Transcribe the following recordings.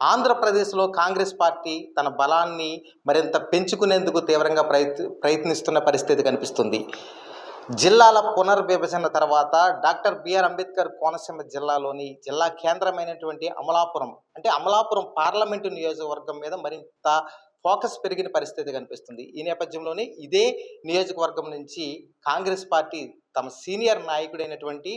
ఆంధ్రప్రదేశ్లో కాంగ్రెస్ పార్టీ తన బలాన్ని మరింత పెంచుకునేందుకు తీవ్రంగా ప్రయత్ ప్రయత్నిస్తున్న పరిస్థితి కనిపిస్తుంది. జిల్లాల పునర్విభజన తర్వాత డాక్టర్ బిఆర్ అంబేద్కర్ కోనసీమ జిల్లాలోని జిల్లా కేంద్రమైనటువంటి అమలాపురం అంటే అమలాపురం పార్లమెంటు నియోజకవర్గం మీద మరింత ఫోకస్ పెరిగిన పరిస్థితి కనిపిస్తుంది. ఈ నేపథ్యంలోనే ఇదే నియోజకవర్గం నుంచి కాంగ్రెస్ పార్టీ తమ సీనియర్ నాయకుడైనటువంటి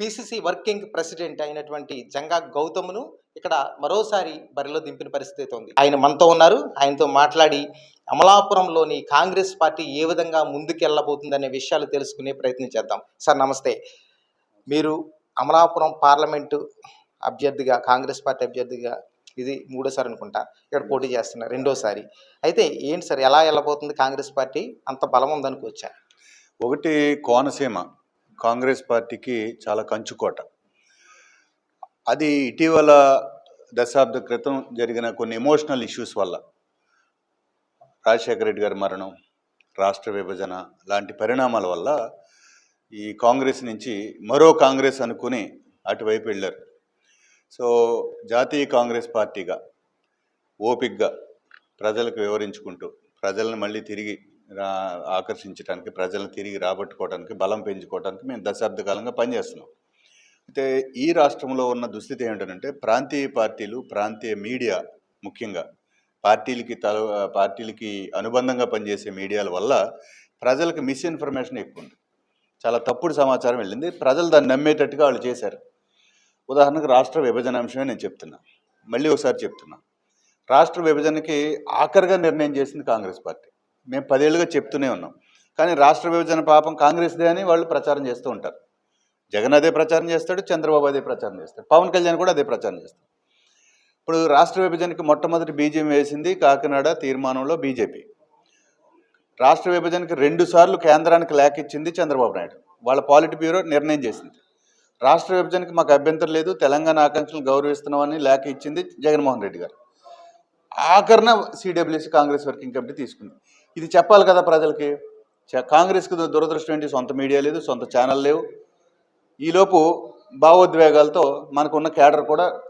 పిసిసి వర్కింగ్ ప్రెసిడెంట్ అయినటువంటి జంగా గౌతమ్ను ఇక్కడ మరోసారి బరిలో దింపిన పరిస్థితి ఉంది. ఆయన మనతో ఉన్నారు. ఆయనతో మాట్లాడి అమలాపురంలోని కాంగ్రెస్ పార్టీ ఏ విధంగా ముందుకెళ్ళబోతుందనే విషయాలు తెలుసుకునే ప్రయత్నం చేద్దాం. సార్ నమస్తే. మీరు అమలాపురం పార్లమెంటు అభ్యర్థిగా కాంగ్రెస్ పార్టీ అభ్యర్థిగా ఇది మూడోసారి అనుకుంటా. ఇక్కడ పోటీ చేస్తున్నారు రెండోసారి. అయితే ఏంటి సార్ ఎలా వెళ్ళబోతుంది కాంగ్రెస్ పార్టీ? అంత బలం ఉందనుకోవచ్చా? ఒకటి కోనసీమ. కాంగ్రెస్ పార్టీకి చాలా కంచుకోట. అది ఇటీవల దశాబ్ద క్రితం జరిగిన కొన్ని ఎమోషనల్ ఇష్యూస్ వల్ల రాజశేఖర రెడ్డి గారి మరణం రాష్ట్ర విభజన లాంటి పరిణామాల వల్ల ఈ కాంగ్రెస్ నుంచి మరో కాంగ్రెస్ అనుకుని అటువైపు వెళ్ళారు. సో జాతీయ కాంగ్రెస్ పార్టీగా ఓపిక్గా ప్రజలకు వివరించుకుంటూ ప్రజలను మళ్ళీ తిరిగి ఆకర్షించడానికి ప్రజలను తిరిగి రాబట్టుకోవడానికి బలం పెంచుకోవడానికి మేము దశాబ్ద కాలంగా పనిచేస్తున్నాం. అయితే ఈ రాష్ట్రంలో ఉన్న దుస్థితి ఏమిటంటే ప్రాంతీయ పార్టీలు ప్రాంతీయ మీడియా ముఖ్యంగా పార్టీలకి తల పార్టీలకి అనుబంధంగా పనిచేసే మీడియాల వల్ల ప్రజలకు మిస్ఇన్ఫర్మేషన్ ఎక్కువ ఉంది చాలా తప్పుడు సమాచారం వెళ్ళింది. ప్రజలు దాన్ని నమ్మేటట్టుగా వాళ్ళు చేశారు. ఉదాహరణకు రాష్ట్ర విభజన అంశమే నేను చెప్తున్నా. మళ్ళీ ఒకసారి చెప్తున్నా. రాష్ట్ర విభజనకి ఆఖరిగా నిర్ణయం చేసింది కాంగ్రెస్ పార్టీ. మేము పదేళ్ళుగా చెప్తూనే ఉన్నాం. కానీ రాష్ట్ర విభజన పాపం కాంగ్రెస్దే అని వాళ్ళు ప్రచారం చేస్తూ ఉంటారు. జగన్ అదే ప్రచారం చేస్తాడు చంద్రబాబు అదే ప్రచారం చేస్తాడు పవన్ కళ్యాణ్ కూడా అదే ప్రచారం చేస్తాడు. ఇప్పుడు రాష్ట్ర విభజనకి మొట్టమొదటి బీజేపీ వేసింది కాకినాడ తీర్మానంలో బీజేపీ. రాష్ట్ర విభజనకి రెండు సార్లు కేంద్రానికి లేఖ ఇచ్చింది చంద్రబాబు నాయుడు. వాళ్ళ పాలిట్ బ్యూరో నిర్ణయం చేసింది. రాష్ట్ర విభజనకి మాకు అభ్యంతరం లేదు తెలంగాణ ఆకాంక్షలు గౌరవిస్తున్నామని లేఖ ఇచ్చింది జగన్మోహన్ రెడ్డి గారు. ఆఖరణ సిడబ్ల్యూసి కాంగ్రెస్ వర్కింగ్ కమిటీ తీసుకుంది. ఇది చెప్పాలి కదా ప్రజలకి. చ- కాంగ్రెస్కి దురదృష్టం ఏంటి? సొంత మీడియా లేదు సొంత ఛానల్ లేవు. ఈలోపు భావోద్వేగాలతో మనకున్న కేడర్ కూడా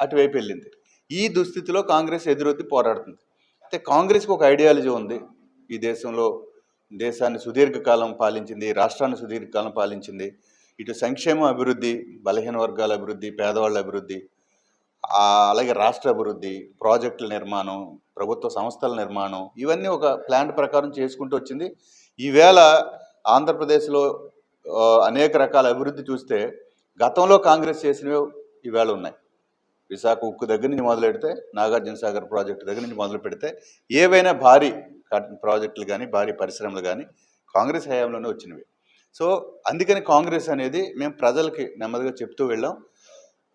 అటువైపు వెళ్ళింది. ఈ దుస్థితిలో కాంగ్రెస్ ఎదురొద్ది పోరాడుతుంది. అయితే కాంగ్రెస్కి ఒక ఐడియాలజీ ఉంది. ఈ దేశంలో దేశాన్ని సుదీర్ఘకాలం పాలించింది రాష్ట్రాన్ని సుదీర్ఘకాలం పాలించింది. ఇటు సంక్షేమ అభివృద్ధి బలహీన వర్గాల అభివృద్ధి పేదవాళ్ళ అభివృద్ధి అలాగే రాష్ట్ర అభివృద్ధి ప్రాజెక్టుల నిర్మాణం ప్రభుత్వ సంస్థల నిర్మాణం ఇవన్నీ ఒక ప్లాన్ ప్రకారం చేసుకుంటూ వచ్చింది. ఈవేళ ఆంధ్రప్రదేశ్లో అనేక రకాల అభివృద్ధి చూస్తే గతంలో కాంగ్రెస్ చేసినవి ఈవేళ ఉన్నాయి. విశాఖ ఉక్కు దగ్గర నుంచి మొదలు పెడితే నాగార్జున సాగర్ ప్రాజెక్టు దగ్గర నుంచి మొదలు పెడితే ఏవైనా భారీ కట్- ప్రాజెక్టులు కానీ భారీ పరిశ్రమలు కానీ కాంగ్రెస్ హయాంలోనే వచ్చినవి. సో అందుకని కాంగ్రెస్ అనేది మేము ప్రజలకి నెమ్మదిగా చెప్తూ వెళ్ళాం.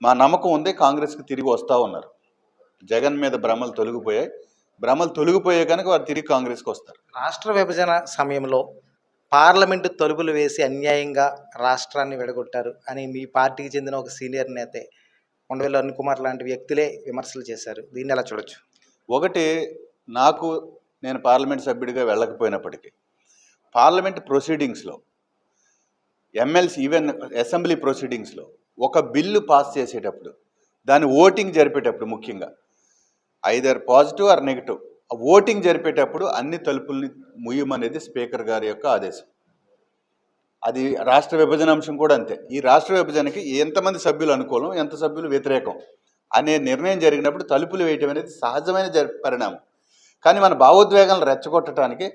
మా నమ్మకం ఉంది కాంగ్రెస్కి తిరిగి వస్తూ ఉన్నారు. జగన్ మీద భ్రమలు తొలగిపోయాయి. భ్రమలు తొలగిపోయాయి కనుక వారు తిరిగి కాంగ్రెస్కి వస్తారు. రాష్ట్ర విభజన సమయంలో పార్లమెంటు తలుపులు వేసి అన్యాయంగా రాష్ట్రాన్ని విడగొట్టారు అని మీ పార్టీకి చెందిన ఒక సీనియర్ నేతే ఉండవేలు అరుణ్ కుమార్ లాంటి వ్యక్తులే విమర్శలు చేశారు. దీన్ని ఎలా చూడొచ్చు? ఒకటి నాకు నేను పార్లమెంట్ సభ్యుడిగా వెళ్ళకపోయినప్పటికీ పార్లమెంట్ ప్రొసీడింగ్స్లో ఎమ్మెల్సీ ఈవెన్ అసెంబ్లీ ప్రొసీడింగ్స్లో ఒక బిల్లు పాస్ చేసేటప్పుడు దాని ఓటింగ్ జరిపేటప్పుడు ముఖ్యంగా. Either positive or negative? Voting జరిపేటప్పుడు అన్ని తలుపుల్ని ముయ్యమనేది స్పీకర్ గారి యొక్క ఆదేశం. అది రాష్ట్ర విభజన అంశం కూడా అంతే. ఈ రాష్ట్ర విభజనకి ఎంతమంది సభ్యులు అనుకూలం ఎంత సభ్యులు వ్యతిరేకం అనే నిర్ణయం జరిగినప్పుడు తలుపులు వేయటం అనేది సహజమైన పరిణామం. కానీ మన భావోద్వేగాలను రెచ్చగొట్టడానికి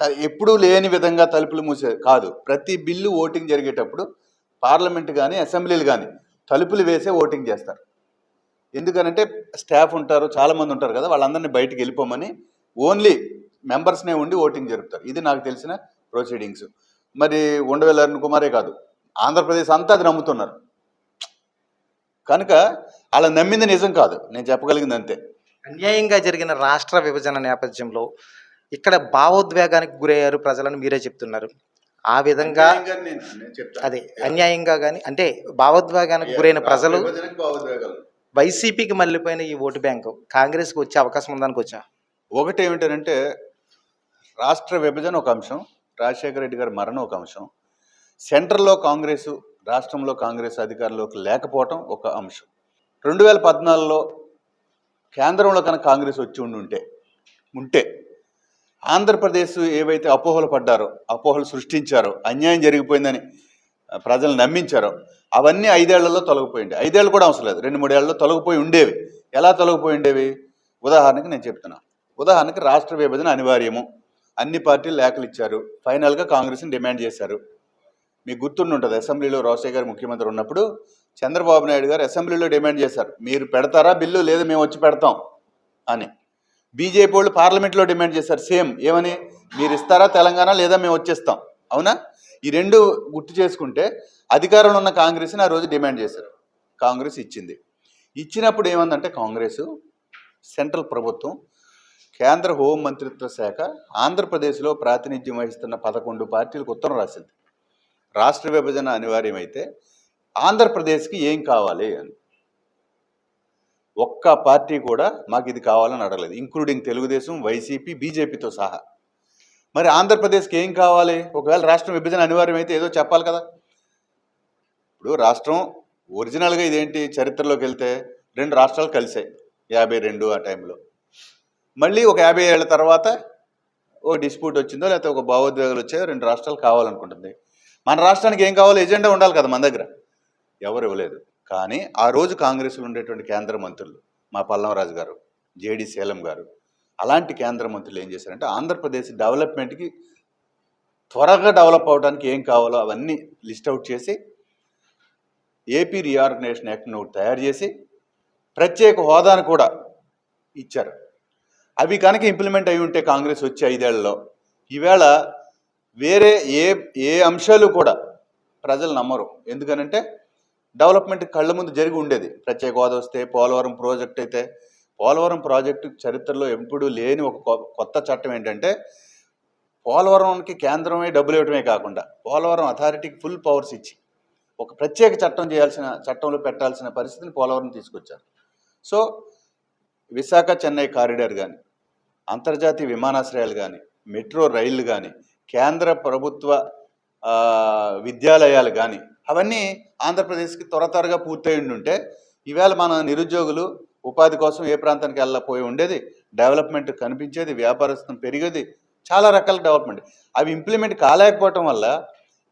త- ఎప్పుడూ లేని విధంగా తలుపులు మూసే కాదు. ప్రతి బిల్లు ఓటింగ్ జరిగేటప్పుడు పార్లమెంట్ కానీ అసెంబ్లీలు కానీ తలుపులు వేసే ఓటింగ్ చేస్తారు. ఎందుకనంటే స్టాఫ్ ఉంటారు చాలామంది ఉంటారు కదా వాళ్ళందరినీ బయటికి వెళ్ళిపోమని ఓన్లీ మెంబర్స్నే ఉండి ఓటింగ్ జరుపుతారు. ఇది నాకు తెలిసిన ప్రొసీడింగ్స్. మరి ఉండవేల అరుణ్ కుమారే కాదు ఆంధ్రప్రదేశ్ అంతా అది నమ్ముతున్నారు. కనుక అలా నమ్మింది నిజం కాదు నేను చెప్పగలిగింది అంతే. అన్యాయంగా జరిగిన రాష్ట్ర విభజన నేపథ్యంలో ఇక్కడ భావోద్వేగానికి గురయ్యారు ప్రజలను మీరే చెప్తున్నారు. ఆ విధంగా అదే అన్యాయంగా కానీ అంటే భావోద్వేగానికి గురైన ప్రజలు వైసీపీకి మళ్ళీపోయిన ఈ ఓటు బ్యాంకు కాంగ్రెస్కి వచ్చే అవకాశం ఉందానికి వచ్చా? ఒకటి ఏమిటంటే రాష్ట్ర విభజన ఒక అంశం రాజశేఖర రెడ్డి గారి మరణం ఒక అంశం సెంట్రల్లో కాంగ్రెస్ రాష్ట్రంలో కాంగ్రెస్ అధికారంలోకి లేకపోవటం ఒక అంశం. రెండు వేల పద్నాలుగులో కేంద్రంలో కనుక కాంగ్రెస్ వచ్చి ఉండి ఉంటే ఉంటే ఆంధ్రప్రదేశ్ ఏవైతే అపోహలు పడ్డారో అపోహలు సృష్టించారో అన్యాయం జరిగిపోయిందని ప్రజలు నమ్మించారో అవన్నీ ఐదేళ్ళలో తొలగిపోయింది ఐదేళ్ళు కూడా అవసరం లేదు. రెండు మూడేళ్ళలో తొలగిపోయి ఉండేవి. ఎలా తొలగిపోయి ఉండేవి? ఉదాహరణకి నేను చెప్తున్నా. ఉదాహరణకి రాష్ట్ర విభజన అనివార్యము. అన్ని పార్టీలు లేఖలు ఇచ్చారు. ఫైనల్గా కాంగ్రెస్ని డిమాండ్ చేశారు. మీకు గుర్తుండి ఉంటుంది అసెంబ్లీలో రోసయ్య గారు ముఖ్యమంత్రి ఉన్నప్పుడు చంద్రబాబు నాయుడు గారు అసెంబ్లీలో డిమాండ్ చేశారు. మీరు పెడతారా బిల్లు? లేదు మేము వచ్చి పెడతాం అని. బీజేపీ వాళ్ళు పార్లమెంట్లో డిమాండ్ చేశారు సేమ్. ఏమని? మీరు ఇస్తారా తెలంగాణ లేదా మేము వచ్చేస్తాం. అవునా? ఈ రెండు గుర్తు చేసుకుంటే అధికారంలో ఉన్న కాంగ్రెస్ని ఆ రోజు డిమాండ్ చేశారు. కాంగ్రెస్ ఇచ్చింది. ఇచ్చినప్పుడు ఏమందంటే కాంగ్రెస్ సెంట్రల్ ప్రభుత్వం కేంద్ర హోం మంత్రిత్వ శాఖ ఆంధ్రప్రదేశ్లో ప్రాతినిధ్యం వహిస్తున్న పదకొండు పార్టీలకు ఉత్తరం రాసింది. రాష్ట్ర విభజన అనివార్యమైతే ఆంధ్రప్రదేశ్కి ఏం కావాలి అని. ఒక్క పార్టీ కూడా మాకు ఇది కావాలని అడగలేదు. ఇంక్లూడింగ్ తెలుగుదేశం వైసీపీ బీజేపీతో సహా. మరి ఆంధ్రప్రదేశ్కి ఏం కావాలి? ఒకవేళ రాష్ట్రం విభజన అనివార్యమైతే ఏదో చెప్పాలి కదా. ఇప్పుడు రాష్ట్రం ఒరిజినల్గా ఇదేంటి? చరిత్రలోకి వెళ్తే రెండు రాష్ట్రాలు కలిసాయి. యాభై రెండు ఆ టైంలో. మళ్ళీ ఒక యాభై ఏళ్ళ తర్వాత ఓ డిస్ప్యూట్ వచ్చిందో లేకపోతే ఒక భావోద్వేగాలు వచ్చాయో రెండు రాష్ట్రాలు కావాలనుకుంటుంది. మన రాష్ట్రానికి ఏం కావాలో ఎజెండా ఉండాలి కదా మన దగ్గర. ఎవరు ఇవ్వలేదు. కానీ ఆ రోజు కాంగ్రెస్లో ఉండేటువంటి కేంద్ర మంత్రులు మా పల్లంరాజు గారు జేడి సేలం గారు అలాంటి కేంద్ర మంత్రులు ఏం చేశారంటే ఆంధ్రప్రదేశ్ డెవలప్మెంట్కి త్వరగా డెవలప్ అవడానికి ఏం కావాలో అవన్నీ లిస్ట్ అవుట్ చేసి ఏపీ రీఆర్గనైజేషన్ యాక్ట్ను నోట్ తయారు చేసి ప్రత్యేక హోదాను కూడా ఇచ్చారు. అవి కనుక ఇంప్లిమెంట్ అయి ఉంటే కాంగ్రెస్ వచ్చే ఐదేళ్ళలో ఈవేళ వేరే ఏ ఏ అంశాలు కూడా ప్రజలు నమ్మరు. ఎందుకనంటే డెవలప్మెంట్ కళ్ళ ముందు జరిగి ఉండేది. ప్రత్యేక హోదా వస్తే పోలవరం ప్రాజెక్ట్ అయితే పోలవరం ప్రాజెక్టు చరిత్రలో ఎప్పుడూ లేని ఒక కొత్త చట్టం ఏంటంటే పోలవరంకి కేంద్రమే డబ్బులు ఇవ్వడమే కాకుండా పోలవరం అథారిటీకి ఫుల్ పవర్స్ ఇచ్చి ఒక ప్రత్యేక చట్టం చేయాల్సిన చట్టంలో పెట్టాల్సిన పరిస్థితిని పోలవరం తీసుకొచ్చారు. సో విశాఖ చెన్నై కారిడార్ కానీ అంతర్జాతీయ విమానాశ్రయాలు కానీ మెట్రో రైళ్ళు కానీ కేంద్ర ప్రభుత్వ విద్యాలయాలు కానీ అవన్నీ ఆంధ్రప్రదేశ్కి త్వర త్వరగా పూర్తయి ఉంటే ఈవేళ మన నిరుద్యోగులు ఉపాధి కోసం ఏ ప్రాంతానికి వెళ్ళపోయి ఉండేది డెవలప్మెంట్ కనిపించేది వ్యాపారస్థం పెరిగేది చాలా రకాల డెవలప్మెంట్. అవి ఇంప్లిమెంట్ కాలేకపోవటం వల్ల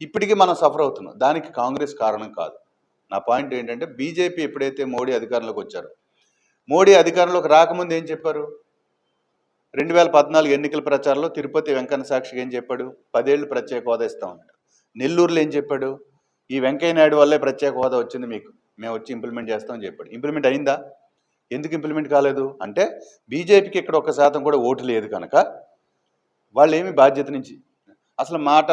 ఇప్పటికీ మనం సఫర్ అవుతున్నాం. దానికి కాంగ్రెస్ కారణం కాదు. నా పాయింట్ ఏంటంటే బీజేపీ ఎప్పుడైతే మోడీ అధికారంలోకి వచ్చారో మోడీ అధికారంలోకి రాకముందు ఏం చెప్పారు? రెండు వేల పద్నాలుగు ఎన్నికల ప్రచారంలో తిరుపతి వెంకన్న సాక్షికి ఏం చెప్పాడు? పదేళ్ళు ప్రత్యేక హోదా ఇస్తామన్నాడు నెల్లూరులో ఏం చెప్పాడు? ఈ వెంకయ్య నాయుడు వల్లే ప్రత్యేక హోదా వచ్చింది మీకు. మేము వచ్చి ఇంప్లిమెంట్ చేస్తామని చెప్పాడు. ఇంప్లిమెంట్ అయిందా? ఎందుకు ఇంప్లిమెంట్ కాలేదు? అంటే బీజేపీకి ఇక్కడ ఒక శాతం కూడా ఓటు లేదు కనుక వాళ్ళు ఏమి బాధ్యత నుంచి అసలు మాట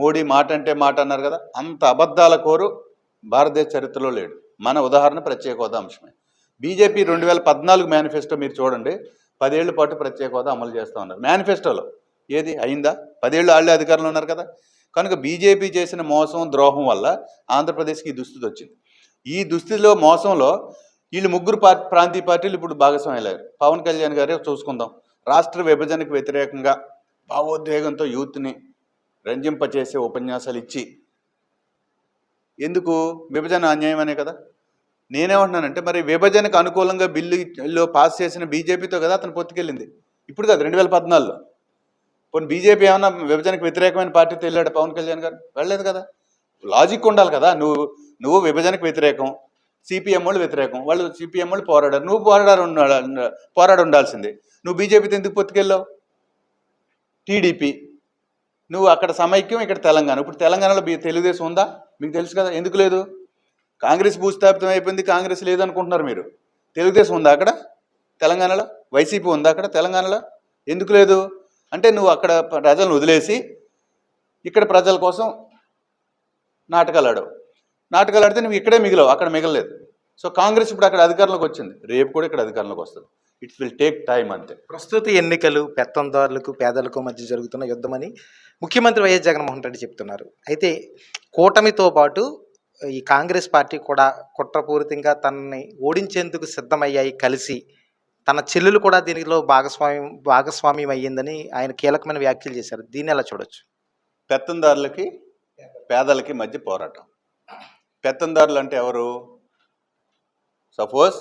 మోడీ మాట అంటే మాట అన్నారు కదా అంత అబద్ధాల కోరు భారతదేశ చరిత్రలో లేడు. మన ఉదాహరణ ప్రత్యేక హోదా అంశమే. బీజేపీ రెండు వేల పద్నాలుగు మేనిఫెస్టో మీరు చూడండి పదేళ్ళ పాటు ప్రత్యేక హోదా అమలు చేస్తూ ఉన్నారు. మేనిఫెస్టోలో ఏది? అయిందా? పదేళ్ళు వాళ్ళే అధికారంలో ఉన్నారు కదా. కనుక బీజేపీ చేసిన మోసం ద్రోహం వల్ల ఆంధ్రప్రదేశ్కి ఈ దుస్థితి వచ్చింది. ఈ దుస్థితిలో మోసంలో వీళ్ళు ముగ్గురు పార్టీ ప్రాంతీయ పార్టీలు ఇప్పుడు భాగస్వామ్యలేరు పవన్ కళ్యాణ్ గారే చూసుకుందాం. రాష్ట్ర విభజనకు వ్యతిరేకంగా భావోద్వేగంతో యూత్ని రంజింపచేసే ఉపన్యాసాలు ఇచ్చి ఎందుకు? విభజన అన్యాయమనే కదా. నేనేమంటున్నానంటే మరి విభజనకు అనుకూలంగా బిల్లులో పాస్ చేసిన బీజేపీతో కదా అతను పొత్తుకెళ్ళింది. ఇప్పుడు కాదు రెండు వేల పద్నాలుగులో. పోనీ బీజేపీ ఏమన్నా విభజనకు వ్యతిరేకమైన పార్టీతో వెళ్ళాడు పవన్ కళ్యాణ్ గారు? వెళ్ళలేదు కదా. లాజిక్ ఉండాలి కదా. నువ్వు నువ్వు విభజనకు వ్యతిరేకం సిపిఎం వాళ్ళు వ్యతిరేకం వాళ్ళు సిపిఎం వాళ్ళు పోరాడారు. నువ్వు పోరాడారు పోరాడు ఉండాల్సిందే. నువ్వు బీజేపీతో ఎందుకు పొత్తుకెళ్ళావు? టీడీపీ నువ్వు అక్కడ సమైక్యం ఇక్కడ తెలంగాణ. ఇప్పుడు తెలంగాణలో తెలుగుదేశం ఉందా? మీకు తెలుసు కదా. ఎందుకు లేదు? కాంగ్రెస్ భూస్థాపితం అయిపోయింది కాంగ్రెస్ లేదనుకుంటున్నారు మీరు. తెలుగుదేశం ఉందా అక్కడ? తెలంగాణలో? వైసీపీ ఉందా అక్కడ? తెలంగాణలో? ఎందుకు లేదు? అంటే నువ్వు అక్కడ ప్రజలను వదిలేసి ఇక్కడ ప్రజల కోసం నాటకాలు ఆడవు. నాటకాలు ఆడితే నువ్వు ఇక్కడే మిగిలవు అక్కడ మిగలలేదు. సో కాంగ్రెస్ ఇప్పుడు అక్కడ అధికారంలోకి వచ్చింది. రేపు కూడా ఇక్కడ అధికారంలోకి వస్తుంది. ఇట్ విల్ టేక్ టైం అంతే. ప్రస్తుత ఎన్నికలు పెత్తందారులకు పేదలకు మధ్య జరుగుతున్న యుద్ధమని ముఖ్యమంత్రి వైఎస్ జగన్మోహన్ రెడ్డి చెప్తున్నారు. అయితే కూటమితో పాటు ఈ కాంగ్రెస్ పార్టీ కూడా కుట్రపూరితంగా తనని ఓడించేందుకు సిద్ధమయ్యాయి కలిసి. తన చెల్లెలు కూడా దీనిలో భాగస్వామ్యం భాగస్వామ్యం అయ్యిందని ఆయన కీలకమైన వ్యాఖ్యలు చేశారు. దీన్ని ఎలా చూడొచ్చు? పెత్తందారులకి పేదలకి మధ్య పోరాటం. పెత్తందారులు అంటే ఎవరు? సపోజ్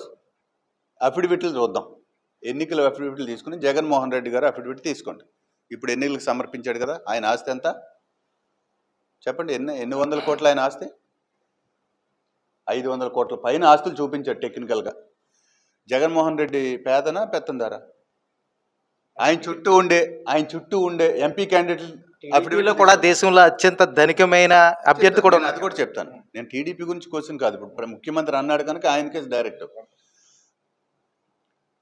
అఫిడవిట్లు చూద్దాం. ఎన్నికల అఫిడవిట్లు తీసుకుని జగన్మోహన్ రెడ్డి గారు అఫిడవిట్ తీసుకోండి. ఇప్పుడు ఎన్నికలకు సమర్పించాడు కదా ఆయన ఆస్తి ఎంత? చెప్పండి ఎన్ని ఎన్ని వందల కోట్ల ఆయన ఆస్తి? ఐదు వందల కోట్ల పైన ఆస్తులు చూపించాడు టెక్నికల్గా. జగన్మోహన్ రెడ్డి పేదనా పెత్తందారా? ఆయన చుట్టూ ఉండే ఆయన చుట్టూ ఉండే ఎంపీ క్యాండిడేట్లు టీడీపీలో కూడా దేశంలో అత్యంత ధనికమైన అభ్యర్థి కూడా అది కూడా చెప్తాను. నేను టీడీపీ గురించి క్వశ్చన్ కాదు. ఇప్పుడు ముఖ్యమంత్రి అన్నాడు కనుక ఆయనకే డైరెక్ట్.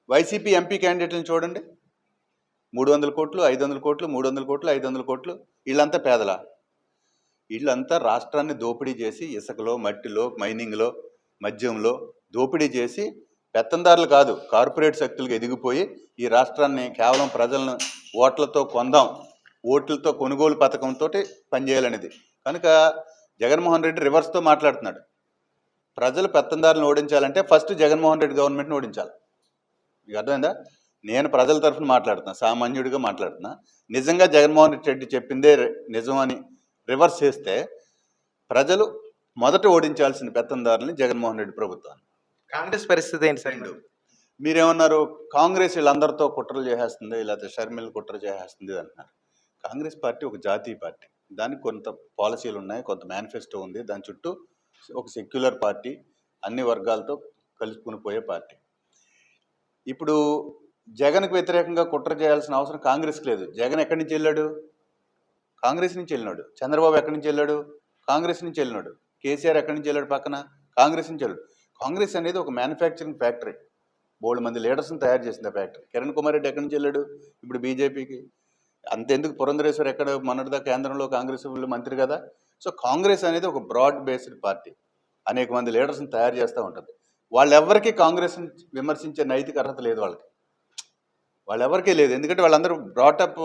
వైసీపీ ఎంపీ క్యాండిడేట్లను చూడండి. మూడు వందల కోట్లు ఐదు వందల కోట్లు మూడు వందల కోట్లు ఐదు వందల కోట్లు. వీళ్ళంతా పేదలా. వీళ్ళంతా రాష్ట్రాన్ని దోపిడీ చేసి ఇసుకలో మట్టిలో మైనింగ్లో మద్యంలో దోపిడీ చేసి పెత్తందారులు కాదు కార్పొరేట్ శక్తులకు ఎదిగిపోయి ఈ రాష్ట్రాన్ని కేవలం ప్రజలను ఓట్లతో కొందాం ఓట్లతో కొనుగోలు పథకంతో పనిచేయాలనేది. కనుక జగన్మోహన్ రెడ్డి రివర్స్తో మాట్లాడుతున్నాడు. ప్రజలు పెత్తందారులను ఓడించాలంటే ఫస్ట్ జగన్మోహన్ రెడ్డి గవర్నమెంట్ని ఓడించాలి. మీకు అర్థమైందా? నేను ప్రజల తరఫున మాట్లాడుతున్నా సామాన్యుడిగా మాట్లాడుతున్నా. నిజంగా జగన్మోహన్ రెడ్డి చెప్పిందే నిజం అని రివర్స్ చేస్తే ప్రజలు మొదట ఓడించాల్సిన పెత్తందారులని జగన్మోహన్ రెడ్డి ప్రభుత్వాన్ని. కాంగ్రెస్ పరిస్థితి ఏంటి సార్ మీరేమన్నారు కాంగ్రెస్ వీళ్ళందరితో కుట్రలు చేసేస్తుంది లేకపోతే షర్మిల కుట్ర చేసేస్తుంది అంటున్నారు. కాంగ్రెస్ పార్టీ ఒక జాతీయ పార్టీ. దానికి కొంత పాలసీలు ఉన్నాయి కొంత మేనిఫెస్టో ఉంది. దాని చుట్టూ ఒక సెక్యులర్ పార్టీ అన్ని వర్గాలతో కలుసుకుని పోయే పార్టీ. ఇప్పుడు జగన్కు వ్యతిరేకంగా కుట్ర చేయాల్సిన అవసరం కాంగ్రెస్కి లేదు. జగన్ ఎక్కడి నుంచి వెళ్ళాడు? కాంగ్రెస్ నుంచి వెళ్ళినాడు. చంద్రబాబు ఎక్కడి నుంచి వెళ్ళాడు? కాంగ్రెస్ నుంచి వెళ్ళినాడు. కేసీఆర్ ఎక్కడి నుంచి వెళ్ళాడు పక్కన? కాంగ్రెస్ నుంచి వెళ్ళాడు. కాంగ్రెస్ అనేది ఒక మ్యానుఫ్యాక్చరింగ్ ఫ్యాక్టరీ బోల్డ్ మంది లీడర్స్ని తయారు చేసింది ఆ ఫ్యాక్టరీ కిరణ్ కుమార్ రెడ్డి ఎక్కడి నుంచి వెళ్ళాడు? ఇప్పుడు బీజేపీకి. అంతెందుకు పురంధరేశ్వర్ ఎక్కడ మొన్నటిదా కేంద్రంలో కాంగ్రెస్ మంత్రి కదా? సో కాంగ్రెస్ అనేది ఒక బ్రాడ్ బేస్డ్ పార్టీ అనేక మంది లీడర్స్ని తయారు చేస్తూ ఉంటుంది. వాళ్ళెవ్వరికీ కాంగ్రెస్ని విమర్శించే నైతిక అర్హత లేదు వాళ్ళకి. వాళ్ళెవరికీ లేదు. ఎందుకంటే వాళ్ళందరూ బ్రాటప్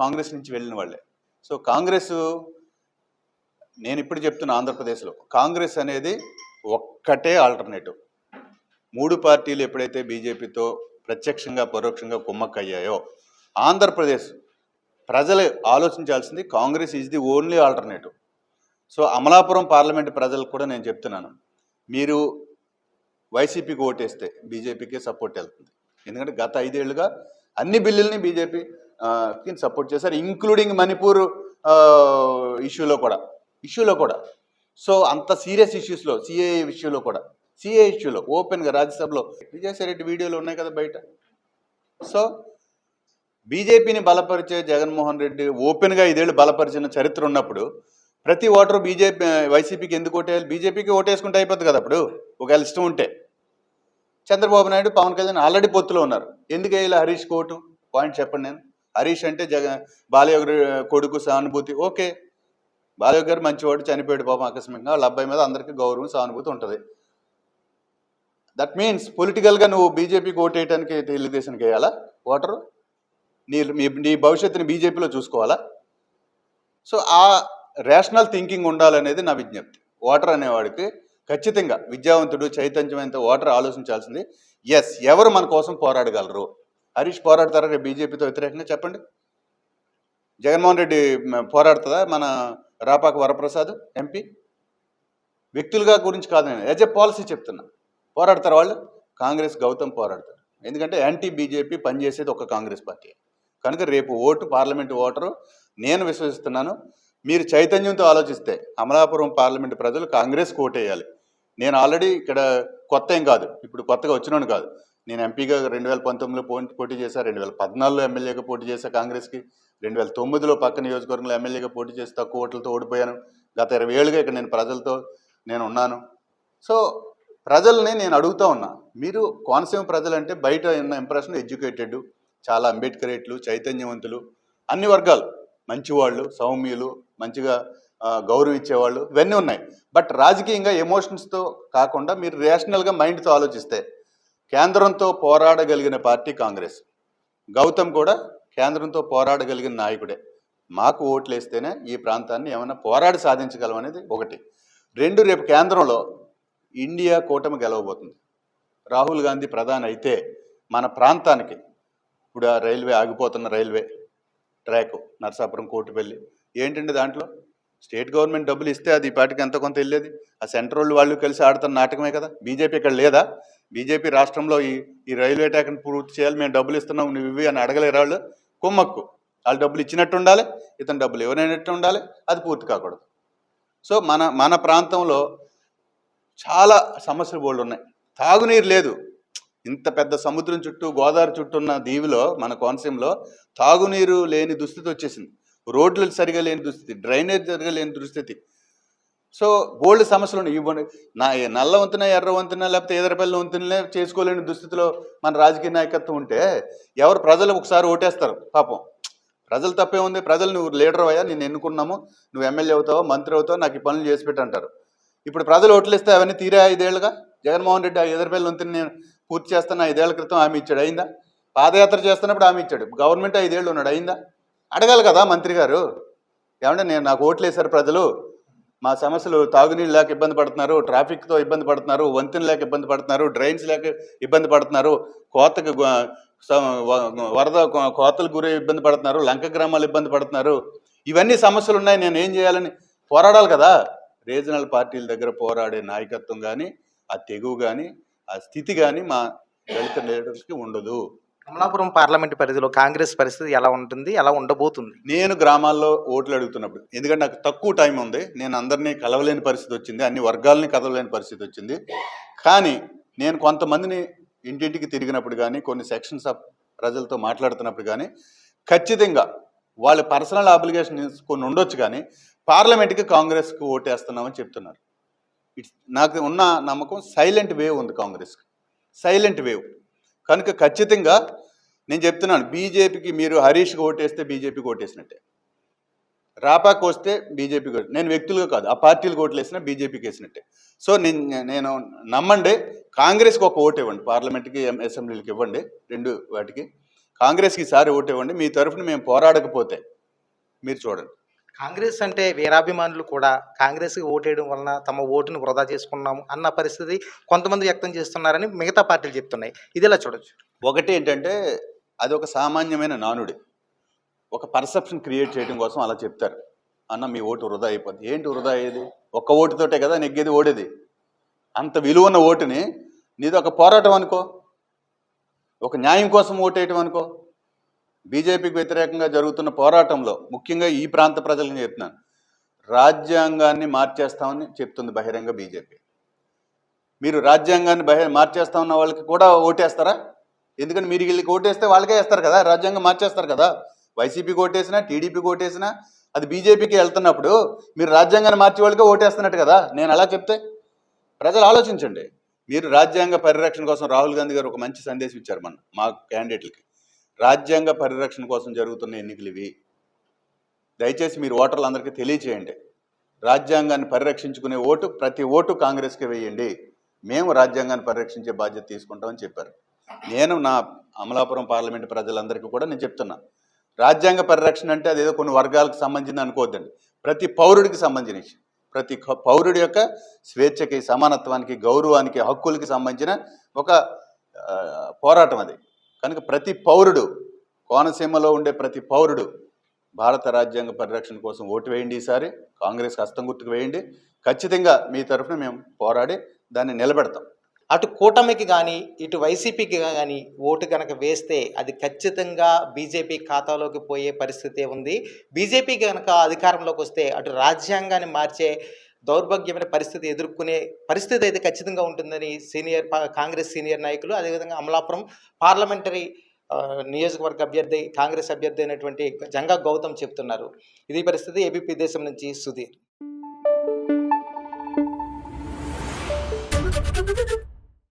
కాంగ్రెస్ నుంచి వెళ్ళిన వాళ్ళే. సో కాంగ్రెస్ నేను ఇప్పుడు చెప్తున్న ఆంధ్రప్రదేశ్లో కాంగ్రెస్ అనేది ఒక్కటే ఆల్టర్నేటివ్. మూడు పార్టీలు ఎప్పుడైతే బీజేపీతో ప్రత్యక్షంగా పరోక్షంగా కుమ్మక్కయ్యాయో ఆంధ్రప్రదేశ్ ప్రజలు ఆలోచించాల్సింది Congress is the only alternative so Amalapuram parliament ప్రజలకు కూడా నేను చెప్తున్నాను. మీరు వైసీపీకి ఓటేస్తే బీజేపీకి సపోర్ట్ వెళ్తుంది. ఎందుకంటే గత ఐదేళ్ళుగా అన్ని బిల్లుల్ని బీజేపీ సపోర్ట్ చేశారు ఇంక్లూడింగ్ మణిపూర్ ఇష్యూలో కూడా. ఇష్యూలో కూడా. సో అంత సీరియస్ ఇష్యూస్లో సిఏఏ విషయంలో కూడా సిఏ ఇష్యూలో ఓపెన్గా రాజ్యసభలో విజయసాయిరెడ్డి వీడియోలు ఉన్నాయి కదా బయట. సో బీజేపీని బలపరిచే జగన్మోహన్ రెడ్డి ఓపెన్గా ఐదేళ్ళు బలపరిచిన చరిత్ర ఉన్నప్పుడు ప్రతి ఓటరు బీజేపీ వైసీపీకి ఎందుకు ఓటేయాలి? బీజేపీకి ఓటేసుకుంటే అయిపోతుంది కదా అప్పుడు. ఒకవేళ ఇష్టం ఉంటే. చంద్రబాబు నాయుడు పవన్ కళ్యాణ్ ఆల్రెడీ పొత్తులో ఉన్నారు. ఎందుకు వేయాలి హరీష్ కోటు పాయింట్ చెప్పండి నేను. హరీష్ అంటే జగన్ బాలయ్య కొడుకు సానుభూతి. ఓకే. బాలయ్య గారు మంచివాడు చనిపోయాడు పాపం ఆకస్మికంగా. వాళ్ళ అబ్బాయి మీద అందరికీ గౌరవం సానుభూతి ఉంటుంది. దట్ మీన్స్ పొలిటికల్గా నువ్వు బీజేపీకి ఓటేయడానికి తెలుగుదేశానికి వేయాలా? ఓటరు నీ మీ నీ భవిష్యత్తుని బీజేపీలో చూసుకోవాలా? సో ఆ రేషనల్ థింకింగ్ ఉండాలనేది నా విజ్ఞప్తి. ఓటర్ అనేవాడికి ఖచ్చితంగా విద్యావంతుడు చైతన్యమైన ఓటర్ ఆలోచించాల్సింది. ఎస్ ఎవరు మన కోసం పోరాడగలరు? హరీష్ పోరాడతారా? రేపు బీజేపీతో వ్యతిరేకంగా చెప్పండి. జగన్మోహన్ రెడ్డి పోరాడుతుందా? మన రాపాక వరప్రసాద్ ఎంపీ వ్యక్తులుగా గురించి కాదు నేను. యాజ్ ఎ పాలసీ చెప్తున్నా. పోరాడతారు వాళ్ళు? కాంగ్రెస్ గౌతమ్ పోరాడతారు ఎందుకంటే యాంటీ బీజేపీ పనిచేసేది ఒక కాంగ్రెస్ పార్టీ. కనుక రేపు ఓటు పార్లమెంట్ ఓటరు నేను విశ్వసిస్తున్నాను. మీరు చైతన్యంతో ఆలోచిస్తే అమలాపురం పార్లమెంట్ ప్రజలు కాంగ్రెస్ ఓటేయాలి నేను ఆల్రెడీ ఇక్కడ కొత్త ఏం కాదు. ఇప్పుడు కొత్తగా వచ్చినాను కాదు. నేను ఎంపీగా రెండు వేల పంతొమ్మిదిలో పోటీ చేశాను రెండు వేల పద్నాలుగులో ఎమ్మెల్యేగా పోటీ చేశా కాంగ్రెస్కి. రెండు వేల తొమ్మిదిలో పక్క నియోజకవర్గంలో ఎమ్మెల్యేగా పోటీ చేసి తక్కువ ఓట్లతో ఓడిపోయాను. గత ఇరవై ఏళ్ళుగా ఇక్కడ నేను ప్రజలతో నేను ఉన్నాను. సో ప్రజల్ని నేను అడుగుతా ఉన్నా మీరు కోనసీమ ప్రజలంటే బయట ఉన్న ఇంప్రెషన్ ఎడ్యుకేటెడ్ చాలా అంబేద్కరేట్లు చైతన్యవంతులు అన్ని వర్గాలు మంచివాళ్ళు సౌమ్యులు మంచిగా గౌరవించేవాళ్ళు ఇవన్నీ ఉన్నాయి. బట్ రాజకీయంగా ఎమోషన్స్తో కాకుండా మీరు రేషనల్గా మైండ్తో ఆలోచిస్తే కేంద్రంతో పోరాడగలిగిన పార్టీ కాంగ్రెస్. గౌతమ్ కూడా కేంద్రంతో పోరాడగలిగిన నాయకుడే. మాకు ఓట్లు వేస్తేనే ఈ ప్రాంతాన్ని ఏమైనా పోరాడి సాధించగలం అనేది ఒకటి. రెండు రేపు కేంద్రంలో ఇండియా కూటమి గెలవబోతుంది. రాహుల్ గాంధీ ప్రధాని అయితే మన ప్రాంతానికి ఇప్పుడు ఆ రైల్వే ఆగిపోతున్న రైల్వే ట్రాక్ నరసాపురం కోటిపల్లి. ఏంటండి దాంట్లో? స్టేట్ గవర్నమెంట్ డబ్బులు ఇస్తే అది పాటికి ఎంత కొంత వెళ్ళేది? ఆ సెంట్రల్ వాళ్ళు కలిసి ఆడుతున్న నాటకమే కదా? బీజేపీ ఇక్కడ లేదా? బీజేపీ రాష్ట్రంలో ఈ ఈ రైల్వే ట్రాక్ని పూర్తి చేయాలి మేము డబ్బులు ఇస్తున్నాం నువ్వు ఇవి అని అడగలేరు వాళ్ళు? కుమ్మక్కు. వాళ్ళు డబ్బులు ఇచ్చినట్టు ఉండాలి ఇతను డబ్బులు ఎవరైనట్టు ఉండాలి అది పూర్తి కాకూడదు. సో మన మన ప్రాంతంలో చాలా సమస్యలు బోల్డ్ ఉన్నాయి. తాగునీరు లేదు. ఇంత పెద్ద సముద్రం చుట్టూ గోదావరి చుట్టూ ఉన్న దీవిలో మన కోనసీమలో తాగునీరు లేని దుస్థితి వచ్చేసింది. రోడ్లు సరిగా లేని దుస్థితి డ్రైనేజ్ సరిగా లేని దుస్థితి. సో బోల్డ్ సమస్యలు ఉన్నాయి. ఇవ్వండి. నా నల్ల వంతున ఎర్ర వంతున లేకపోతే ఎదరపల్లి వంతునలే చేసుకోలేని దుస్థితిలో మన రాజకీయ నాయకత్వం ఉంటే ఎవరు ప్రజలు ఒకసారి ఓటేస్తారు. పాపం. ప్రజలు తప్పే ఉంది. ప్రజలు నువ్వు లీడర్ అయ్యా నేను ఎన్నుకున్నాము. నువ్వు ఎమ్మెల్యే అవుతావో మంత్రి అవుతావు నాకు ఈ పనులు చేసి పెట్టు అంటారు ఇప్పుడు ప్రజలు ఓట్లేస్తే అవన్నీ తీరే ఐదేళ్ళుగా జగన్మోహన్ రెడ్డి ఆ ఎదరపల్లి వంతుని నేను పూర్తి చేస్తాను. ఐదేళ్ళ క్రితం హామీ ఇచ్చాడు. అయిందా? పాదయాత్ర చేస్తున్నప్పుడు హామీ ఇచ్చాడు. గవర్నమెంట్ ఐదేళ్ళు ఉన్నాడు. అయిందా? అడగాలి కదా మంత్రి గారు. ఏమంటే నేను నాకు ఓట్లు వేశారు ప్రజలు. మా సమస్యలు తాగునీళ్ళు లేక ఇబ్బంది పడుతున్నారు ట్రాఫిక్తో ఇబ్బంది పడుతున్నారు వంతెన లేక ఇబ్బంది పడుతున్నారు డ్రైన్స్ లేక ఇబ్బంది పడుతున్నారు కోతకు వరద కో- గురి ఇబ్బంది పడుతున్నారు లంక గ్రామాలు ఇబ్బంది పడుతున్నారు. ఇవన్నీ సమస్యలు ఉన్నాయి నేను ఏం చేయాలని పోరాడాలి కదా. రీజనల్ పార్టీల దగ్గర పోరాడే నాయకత్వం కానీ ఆ తెగువ కానీ ఆ స్థితి కానీ మా దళిత లీడర్స్కి ఉండదు. కమలాపురం పార్లమెంట్ పరిధిలో కాంగ్రెస్ పరిస్థితి ఎలా ఉంటుంది ఎలా ఉండబోతుంది? నేను గ్రామాల్లో ఓట్లు అడుగుతున్నప్పుడు ఎందుకంటే నాకు తక్కువ టైం ఉంది నేను అందరినీ కలవలేని పరిస్థితి వచ్చింది అన్ని వర్గాలని కదవలేని పరిస్థితి వచ్చింది. కానీ నేను కొంతమందిని ఇంటింటికి తిరిగినప్పుడు కానీ కొన్ని సెక్షన్స్ ఆఫ్ ప్రజలతో మాట్లాడుతున్నప్పుడు కానీ ఖచ్చితంగా వాళ్ళ పర్సనల్ అప్లికేషన్ కొన్ని ఉండొచ్చు కానీ పార్లమెంట్కి కాంగ్రెస్కి ఓటేస్తున్నామని చెప్తున్నారు. ఇట్స్ నాకు ఉన్న నమ్మకం సైలెంట్ వేవ్ ఉంది కాంగ్రెస్కి. Silent wave. కనుక ఖచ్చితంగా నేను చెప్తున్నాను బీజేపీకి మీరు హరీష్కి ఓటేస్తే బీజేపీకి ఓటేసినట్టే. రాపాకు వస్తే బీజేపీకి నేను వ్యక్తులుగా కాదు ఆ పార్టీలకు ఓట్లు వేసినా బీజేపీకి వేసినట్టే. సో నేను నేను నమ్మండి కాంగ్రెస్కి ఒక ఓటు ఇవ్వండి పార్లమెంట్కి ఎం- ఇవ్వండి రెండు వాటికి. కాంగ్రెస్కి ఈసారి ఓటు ఇవ్వండి మీ తరఫున మేము పోరాడకపోతే మీరు చూడండి. కాంగ్రెస్ అంటే వీరాభిమానులు కూడా కాంగ్రెస్కి ఓటేయడం వలన తమ ఓటును వృధా చేసుకున్నాము అన్న పరిస్థితి కొంతమంది వ్యక్తం చేస్తున్నారని మిగతా పార్టీలు చెప్తున్నాయి. ఇది ఎలా చూడొచ్చు. ఒకటి ఏంటంటే అది ఒక సామాన్యమైన నానుడి. ఒక పర్సెప్షన్ క్రియేట్ చేయడం కోసం అలా చెప్తారు. అన్న మీ ఓటు వృధా అయిపోద్ది. ఏంటి వృధా అయ్యేది? ఒక్క ఓటుతోటే కదా నెగ్గేది ఓడేది. అంత విలువన్న ఓటుని నీది ఒక పోరాటం అనుకో. ఒక న్యాయం కోసం ఓటేయటం అనుకో. బీజేపీకి వ్యతిరేకంగా జరుగుతున్న పోరాటంలో ముఖ్యంగా ఈ ప్రాంత ప్రజలకు చెప్తున్నాను. రాజ్యాంగాన్ని మార్చేస్తామని చెప్తుంది బహిరంగ బీజేపీ. మీరు రాజ్యాంగాన్ని బహి మార్చేస్తా ఉన్న వాళ్ళకి కూడా ఓటేస్తారా? ఎందుకంటే మీరు వీళ్ళకి ఓటేస్తే వాళ్ళకే వేస్తారు కదా రాజ్యాంగం మార్చేస్తారు కదా. వైసీపీకి ఓటేసినా టీడీపీకి ఓటేసినా అది బీజేపీకి వెళ్తున్నప్పుడు మీరు రాజ్యాంగాన్ని మార్చే వాళ్ళకే ఓటేస్తున్నట్టు కదా. నేను అలా చెప్తే ప్రజలు ఆలోచించండి. మీరు రాజ్యాంగ పరిరక్షణ కోసం రాహుల్ గాంధీ గారు ఒక మంచి సందేశం ఇచ్చారు మన మా క్యాండిడేట్లకి. రాజ్యాంగ పరిరక్షణ కోసం జరుగుతున్న ఎన్నికలు ఇవి. దయచేసి మీరు ఓటర్లందరికీ తెలియచేయండి. రాజ్యాంగాన్ని పరిరక్షించుకునే ఓటు ప్రతి ఓటు కాంగ్రెస్కి వేయండి. మేము రాజ్యాంగాన్ని పరిరక్షించే బాధ్యత తీసుకుంటామని చెప్పారు. నేను నా అమలాపురం పార్లమెంటు ప్రజలందరికీ కూడా నేను చెప్తున్నా. రాజ్యాంగ పరిరక్షణ అంటే అదేదో కొన్ని వర్గాలకు సంబంధించింది అనుకోవద్దండి. ప్రతి పౌరుడికి సంబంధించిన విషయం ప్రతి పౌరుడి యొక్క స్వేచ్ఛకి సమానత్వానికి గౌరవానికి హక్కులకి సంబంధించిన ఒక పోరాటం అది. కనుక ప్రతి పౌరుడు కోనసీమలో ఉండే ప్రతి పౌరుడు భారత రాజ్యాంగ పరిరక్షణ కోసం ఓటు వేయండి ఈసారి కాంగ్రెస్ హస్తం గుర్తుకు వేయండి. ఖచ్చితంగా మీ తరఫున మేము పోరాడి దాన్ని నిలబెడతాం. అటు కూటమికి కానీ ఇటు వైసీపీకి కానీ ఓటు కనుక వేస్తే అది ఖచ్చితంగా బీజేపీ ఖాతాలోకి పోయే పరిస్థితి ఉంది. బీజేపీ కనుక అధికారంలోకి వస్తే అటు రాజ్యాంగాన్ని మార్చే దౌర్భాగ్యమైన పరిస్థితి ఎదుర్కొనే పరిస్థితి అయితే ఖచ్చితంగా ఉంటుందని సీనియర్ కాంగ్రెస్ సీనియర్ నాయకులు అదేవిధంగా అమలాపురం పార్లమెంటరీ నియోజకవర్గ అభ్యర్థి కాంగ్రెస్ అభ్యర్థి అయినటువంటి జంగా గౌతమ్ చెప్తున్నారు. ఇది పరిస్థితి ఏబీపీ దేశం నుంచి సుధీర్.